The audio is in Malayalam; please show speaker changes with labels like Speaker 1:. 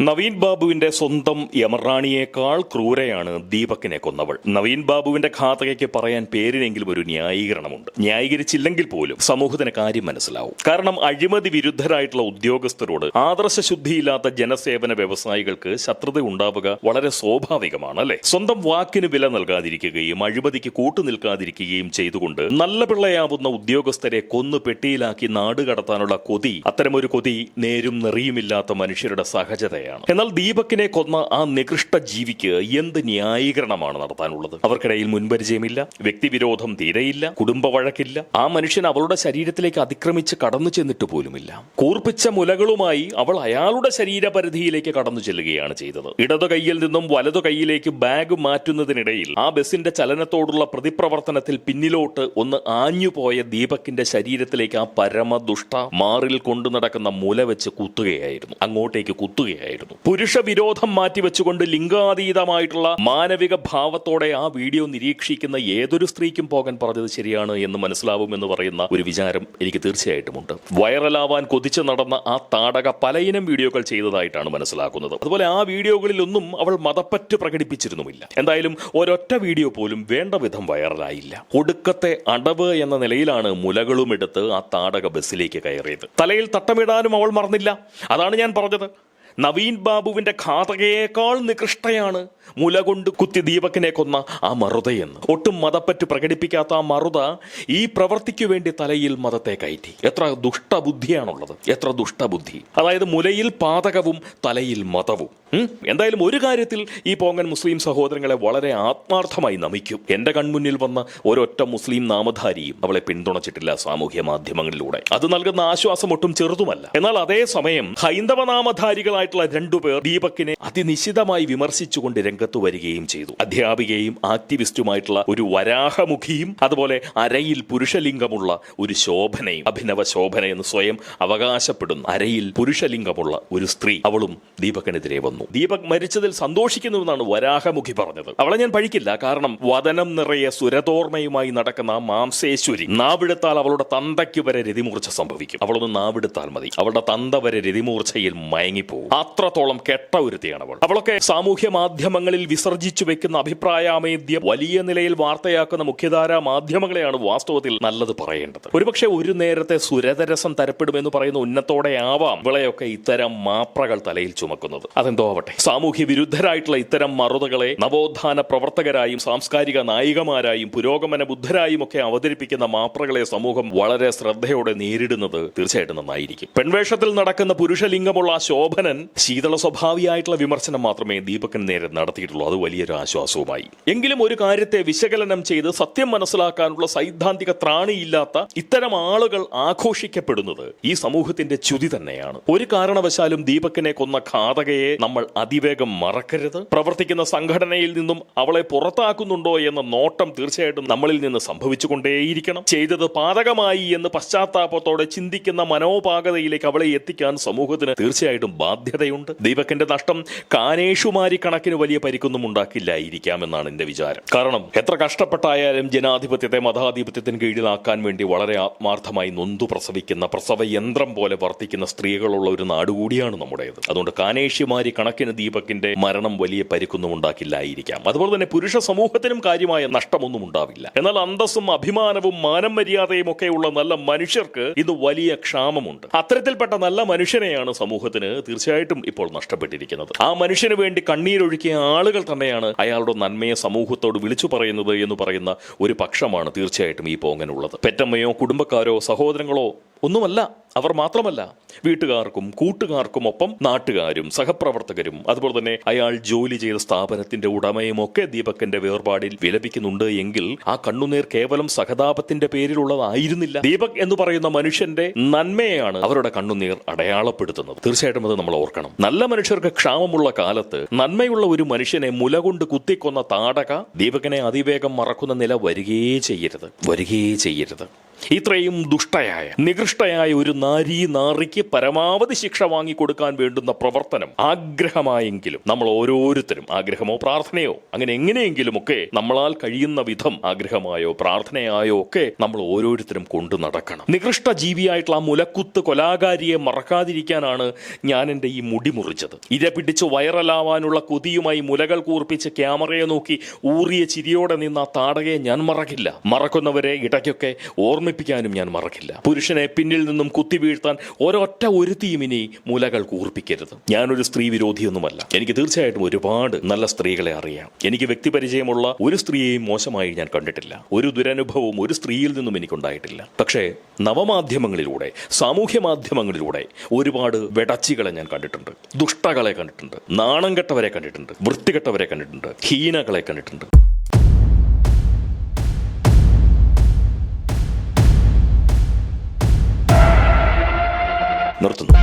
Speaker 1: നവീൻ ബാബുവിന്റെ സ്വന്തം യമറാണിയേക്കാൾ ക്രൂരയാണ് ദീപക്കിനെ കൊന്നവൾ. നവീൻ ബാബുവിന്റെ ഘാതകയ്ക്ക് പറയാൻ പേരിനെങ്കിലും ഒരു ന്യായീകരണമുണ്ട്. ന്യായീകരിച്ചില്ലെങ്കിൽ പോലും സമൂഹത്തിന് കാര്യം മനസ്സിലാവും. കാരണം അഴിമതി വിരുദ്ധരായിട്ടുള്ള ഉദ്യോഗസ്ഥരോട് ആദർശ ആദർശശുദ്ധിയില്ലാത്ത ജനസേവന വ്യവസായികൾക്ക് ശത്രുത ഉണ്ടാവുക വളരെ സ്വാഭാവികമാണ് അല്ലെ? സ്വന്തം വാക്കിന് വില നൽകാതിരിക്കുകയും അഴിമതിക്ക് കൂട്ടുനിൽക്കാതിരിക്കുകയും ചെയ്തുകൊണ്ട് നല്ല പിള്ളയാവുന്ന ഉദ്യോഗസ്ഥരെ കൊന്നു പെട്ടിയിലാക്കി നാട് കടത്താനുള്ള കൊതി അത്തരമൊരു കൊതി നേരും നെറിയുമില്ലാത്ത മനുഷ്യരുടെ സഹജതയാണ് എന്നാൽ ദീപക്കിനെ കൊന്ന ആ നികൃഷ്ട ജീവിക്ക് എന്ത് ന്യായീകരണമാണ് നടത്താനുള്ളത്? അവർക്കിടയിൽ മുൻപരിചയമില്ല വ്യക്തിവിരോധം തീരെയില്ല കുടുംബ വഴക്കില്ല. ആ മനുഷ്യൻ അവളുടെ ശരീരത്തിലേക്ക് അതിക്രമിച്ച് കടന്നു ചെന്നിട്ട് പോലുമില്ല. കൂർപ്പിച്ച മുലകളുമായി അവൾ അയാളുടെ ശരീരപരിധിയിലേക്ക് കടന്നു ചെല്ലുകയാണ് ചെയ്തത്. ഇടതു കൈയിൽ നിന്നും വലതു കൈയിലേക്ക് ബാഗ് മാറ്റുന്നതിനിടയിൽ ആ ബസിന്റെ ചലനത്തോടുള്ള പ്രതിപ്രവർത്തനത്തിൽ പിന്നിലോട്ട് ഒന്ന് ആഞ്ഞുപോയ ദീപക്കിന്റെ ശരീരത്തിലേക്ക് ആ പരമദുഷ്ട മാറിൽ കൊണ്ടു നടക്കുന്ന മുല വെച്ച് കുത്തുകയായിരുന്നു. അങ്ങോട്ടേക്ക് കുത്തുകയായിരുന്നു. പുരുഷ വിരോധം മാറ്റിവെച്ചുകൊണ്ട് ലിംഗാതീതമായിട്ടുള്ള മാനവിക ഭാവത്തോടെ ആ വീഡിയോ നിരീക്ഷിക്കുന്ന ഏതൊരു സ്ത്രീക്കും പോകാൻ പറഞ്ഞത് ശരിയാണ് എന്ന് മനസ്സിലാവും എന്ന് പറയുന്ന ഒരു വിചാരം എനിക്ക് തീർച്ചയായിട്ടുമുണ്ട്. വൈറലാവാൻ കൊതിച്ചു നടന്ന ആ താടക പലയിനം വീഡിയോകൾ ചെയ്തതായിട്ടാണ് മനസ്സിലാക്കുന്നത്. അതുപോലെ ആ വീഡിയോകളിലൊന്നും അവൾ മതപ്പറ്റ് പ്രകടിപ്പിച്ചിരുന്നുമില്ല. എന്തായാലും ഒരൊറ്റ വീഡിയോ പോലും വേണ്ട വിധം വൈറലായില്ല. ഒടുക്കത്തെ അടവ് എന്ന നിലയിലാണ് മുലകളും എടുത്ത് ആ താടക ബസ്സിലേക്ക് കയറിയത്. തലയിൽ തട്ടമിടാനും അവൾ മറന്നില്ല. അതാണ് ഞാൻ പറഞ്ഞത്. നവീൻ ബാബുവിന്റെ ഘാതകയേക്കാൾ നികൃഷ്ടയാണ്. മുല കൊണ്ട് കുത്തി ദീപകിനെ കൊന്ന ആ മറുതയെന്ന് ഒട്ടും മതപ്പറ്റ് പ്രകടിപ്പിക്കാത്ത ആ മറുത ഈ പ്രവൃത്തിക്കു വേണ്ടി തലയിൽ മതത്തെ കയറ്റി. എത്ര ദുഷ്ടബുദ്ധിയാണുള്ളത്. എത്ര ദുഷ്ടബുദ്ധി. അതായത് മുലയിൽ പാതകവും തലയിൽ മതവും. എന്തായാലും ഒരു കാര്യത്തിൽ ഈ പോങ്ങൻ മുസ്ലിം സഹോദരങ്ങളെ വളരെ ആത്മാർത്ഥമായി നമിക്കും. എന്റെ കൺമുന്നിൽ വന്ന ഒരൊറ്റ മുസ്ലിം നാമധാരിയും അവളെ പിന്തുണച്ചിട്ടില്ല സാമൂഹ്യ മാധ്യമങ്ങളിലൂടെ. അത് നൽകുന്ന ആശ്വാസം ഒട്ടും ചെറുതുമല്ല. എന്നാൽ അതേസമയം ഹൈന്ദവ നാമധാരികളായിട്ടുള്ള രണ്ടുപേർ ദീപക്കിനെ അതിനിശിതമായി വിമർശിച്ചുകൊണ്ട് രംഗത്ത് വരികയും ചെയ്തു. അധ്യാപികയും ആക്ടിവിസ്റ്റുമായിട്ടുള്ള ഒരു വരാഹമുഖിയും അതുപോലെ അരയിൽ പുരുഷലിംഗമുള്ള ഒരു ശോഭനയും അഭിനവ ശോഭന എന്ന് സ്വയം അവകാശപ്പെടുന്ന അരയിൽ പുരുഷലിംഗമുള്ള ഒരു സ്ത്രീ അവളും ദീപക്കിനെതിരെ വന്നു. ദീപക് മരിച്ചതിൽ സന്തോഷിക്കുന്നുവെന്നാണ് വരാഹമുഖി പറഞ്ഞത്. അവളെ ഞാൻ പഴിക്കില്ല കാരണം വതനം നിറയെ സുരതോർമ്മയുമായി നടക്കുന്ന മാംസേശ്വരി നാവിടുത്താൽ അവളുടെ തന്തയ്ക്ക് വരെ രതിമൂർച്ച സംഭവിക്കും. അവളൊന്ന് നാവിടുത്താൽ മതി. അവളുടെ തന്ത വരെ രതിമൂർച്ചയിൽ മയങ്ങിപ്പോകും അത്രത്തോളം കെട്ട ഒരുത്തിയാണ് അവൾ. അവളൊക്കെ സാമൂഹ്യ മാധ്യമങ്ങളിൽ വിസർജിച്ചു വെക്കുന്ന അഭിപ്രായാമേദ്യം വലിയ നിലയിൽ വാർത്തയാക്കുന്ന മുഖ്യധാരാ മാധ്യമങ്ങളെയാണ് വാസ്തവത്തിൽ നല്ലത് പറയേണ്ടത്. ഒരുപക്ഷെ ഒരു നേരത്തെ സുരതരസം തരപ്പെടുമെന്ന് പറയുന്ന ഉന്നത്തോടെ ആവാം ഇവളെയൊക്കെ ഇത്തരം മാപ്രകൾ തലയിൽ ചുമക്കുന്നത്. അതെന്തോ ആവട്ടെ. സാമൂഹ്യ വിരുദ്ധരായിട്ടുള്ള ഇത്തരം മറുതകളെ നവോത്ഥാന പ്രവർത്തകരായും സാംസ്കാരിക നായികമാരായും പുരോഗമന ബുദ്ധരായും ഒക്കെ അവതരിപ്പിക്കുന്ന മാപ്രകളെ സമൂഹം വളരെ ശ്രദ്ധയോടെ നേരിടുന്നത് തീർച്ചയായിട്ടും നന്നായിരിക്കും. പെൺവേഷത്തിൽ നടക്കുന്ന പുരുഷലിംഗമുള്ള ശോഭനൻ ശീതള സ്വഭാവിയായിട്ടുള്ള വിമർശനം മാത്രമേ ദീപകൻ നേരെ നടത്തിയിട്ടുള്ളൂ. അത് വലിയൊരു ആശ്വാസവുമായി. എങ്കിലും ഒരു കാര്യത്തെ വിശകലനം ചെയ്ത് സത്യം മനസ്സിലാക്കാനുള്ള സൈദ്ധാന്തിക ത്രാണിയില്ലാത്ത ഇത്തരം ആളുകൾ ആഘോഷിക്കപ്പെടുന്നത് ഈ സമൂഹത്തിന്റെ ചുതി തന്നെയാണ്. ഒരു കാരണവശാലും ദീപക്കിനെ കൊന്ന ഘാതകയെ നമ്മൾ അതിവേഗം മറക്കരുത്. പ്രവർത്തിക്കുന്ന സംഘടനയിൽ നിന്നും അവളെ പുറത്താക്കുന്നുണ്ടോ എന്ന നോട്ടം തീർച്ചയായിട്ടും നമ്മളിൽ നിന്ന് സംഭവിച്ചുകൊണ്ടേയിരിക്കണം. ചെയ്തത് പാതകമായി എന്ന് പശ്ചാത്താപത്തോടെ ചിന്തിക്കുന്ന മനോപാകതയിലേക്ക് അവളെ എത്തിക്കാൻ സമൂഹത്തിന് തീർച്ചയായിട്ടും ബാധ്യതയുണ്ട് ദീപകിന്റെ നഷ്ടം കാനേഷുമാരി കണക്കിന് വലിയ പരിക്കൊന്നും ഉണ്ടാക്കില്ലായിരിക്കാം എന്നാണ് എന്റെ വിചാരം. കാരണം എത്ര കഷ്ടപ്പെട്ടായാലും ജനാധിപത്യത്തെ മതാധിപത്യത്തിന് കീഴിലാക്കാൻ വേണ്ടി വളരെ ആത്മാർത്ഥമായി നൊന്തു പ്രസവിക്കുന്ന പ്രസവ യന്ത്രം പോലെ വർത്തിക്കുന്ന സ്ത്രീകളുള്ള ഒരു നാട് കൂടിയാണ് നമ്മുടേത്. അതുകൊണ്ട് കാനേഷുമാരി കണക്കിന് ദീപകിന്റെ മരണം വലിയ പരിക്കൊന്നും ഉണ്ടാക്കില്ലായിരിക്കാം. അതുപോലെ തന്നെ പുരുഷ സമൂഹത്തിനും കാര്യമായ നഷ്ടമൊന്നും ഉണ്ടാവില്ല. എന്നാൽ അന്തസ്സും അഭിമാനവും മാനം മര്യാദയും ഒക്കെയുള്ള നല്ല മനുഷ്യർക്ക് ഇത് വലിയ ക്ഷാമമുണ്ട്. അത്തരത്തിൽപ്പെട്ട നല്ല മനുഷ്യനെയാണ് സമൂഹത്തിന് തീർച്ചയായിട്ടും ഇപ്പോൾ നഷ്ടപ്പെട്ടിരിക്കുന്നത്. ആ മനുഷ്യന് വേണ്ടി കണ്ണീരൊഴുക്കിയ ആളുകൾ തന്നെയാണ് അയാളുടെ നന്മയെ സമൂഹത്തോട് വിളിച്ചു പറയുന്നത് എന്ന് പറയുന്ന ഒരു പക്ഷമാണ് തീർച്ചയായിട്ടും ഈ പോങ്ങനുള്ളത്. പെറ്റമ്മയോ കുടുംബക്കാരോ സഹോദരങ്ങളോ ഒന്നുമല്ല അവർ മാത്രമല്ല വീട്ടുകാർക്കും കൂട്ടുകാർക്കും ഒപ്പം നാട്ടുകാരും സഹപ്രവർത്തകരും അതുപോലെ തന്നെ അയാൾ ജോലി ചെയ്ത സ്ഥാപനത്തിന്റെ ഉടമയും ഒക്കെ ദീപകന്റെ വേർപാടിൽ വിലപിക്കുന്നുണ്ട് എങ്കിൽ ആ കണ്ണുനീർ കേവലം സഹതാപത്തിന്റെ പേരിലുള്ളതായിരുന്നില്ല. ദീപക് എന്ന് പറയുന്ന മനുഷ്യന്റെ നന്മയാണ് അവരുടെ കണ്ണുനീർ അടയാളപ്പെടുത്തുന്നത്. തീർച്ചയായിട്ടും അത് നമ്മൾ ഓർക്കണം. നല്ല മനുഷ്യർക്ക് ക്ഷാമമുള്ള കാലത്ത് നന്മയുള്ള ഒരു മനുഷ്യനെ മുല കൊണ്ട് കുത്തിക്കൊന്ന താടക ദീപകനെ അതിവേഗം മറക്കുന്ന നില വരികയേ ചെയ്യരുത്. വരികയേ ചെയ്യരുത്. ഇത്രയും ദുഷ്ടയായ നികൃഷ്ടയായ ഒരു നാരീ നാറിക്ക് പരമാവധി ശിക്ഷ വാങ്ങിക്കൊടുക്കാൻ വേണ്ടുന്ന പ്രവർത്തനം ആഗ്രഹമായെങ്കിലും നമ്മൾ ഓരോരുത്തരും ആഗ്രഹമോ പ്രാർത്ഥനയോ അങ്ങനെ എങ്ങനെയെങ്കിലും ഒക്കെ നമ്മളാൽ കഴിയുന്ന വിധം ആഗ്രഹമായോ പ്രാർത്ഥനയായോ ഒക്കെ നമ്മൾ ഓരോരുത്തരും കൊണ്ടു നടക്കണം. നികൃഷ്ട ജീവിയായിട്ടുള്ള ആ മുലക്കുത്ത് കൊലാകാരിയെ മറക്കാതിരിക്കാനാണ് ഞാൻ എന്റെ ഈ മുടി മുറിച്ചത്. ഇര പിടിച്ച് വൈറലാവാനുള്ള കൊതിയുമായി മുലകൾ കൂർപ്പിച്ച് ക്യാമറയെ നോക്കി ഊറിയ ചിരിയോടെ നിന്ന ആ താടകയെ ഞാൻ മറക്കില്ല. മറക്കുന്നവരെ ഇടയ്ക്കൊക്കെ ഓർമ്മിപ്പിക്കാനും ഞാൻ മറക്കില്ല. പുരുഷനെ പിന്നിൽ നിന്നും കുത്തി വീഴ്ത്താൻ ഒരൊറ്റ ഒരു ഇനി മൂലകൾ കൂർപ്പിക്കരുത് ഞാനൊരു സ്ത്രീ വിരോധിയൊന്നുമല്ല. എനിക്ക് തീർച്ചയായിട്ടും ഒരുപാട് നല്ല സ്ത്രീകളെ അറിയാം. എനിക്ക് വ്യക്തിപരിചയമുള്ള ഒരു സ്ത്രീയെയും മോശമായി ഞാൻ കണ്ടിട്ടില്ല. ഒരു ദുരനുഭവവും ഒരു സ്ത്രീയിൽ നിന്നും എനിക്കുണ്ടായിട്ടില്ല. പക്ഷേ നവമാധ്യമങ്ങളിലൂടെ സാമൂഹ്യ മാധ്യമങ്ങളിലൂടെ ഒരുപാട് വെടച്ചികളെ ഞാൻ കണ്ടിട്ടുണ്ട്. ദുഷ്ടകളെ കണ്ടിട്ടുണ്ട്. നാണം കെട്ടവരെ കണ്ടിട്ടുണ്ട്. വൃത്തികെട്ടവരെ കണ്ടിട്ടുണ്ട്. ഹീനകളെ കണ്ടിട്ടുണ്ട്. Norton.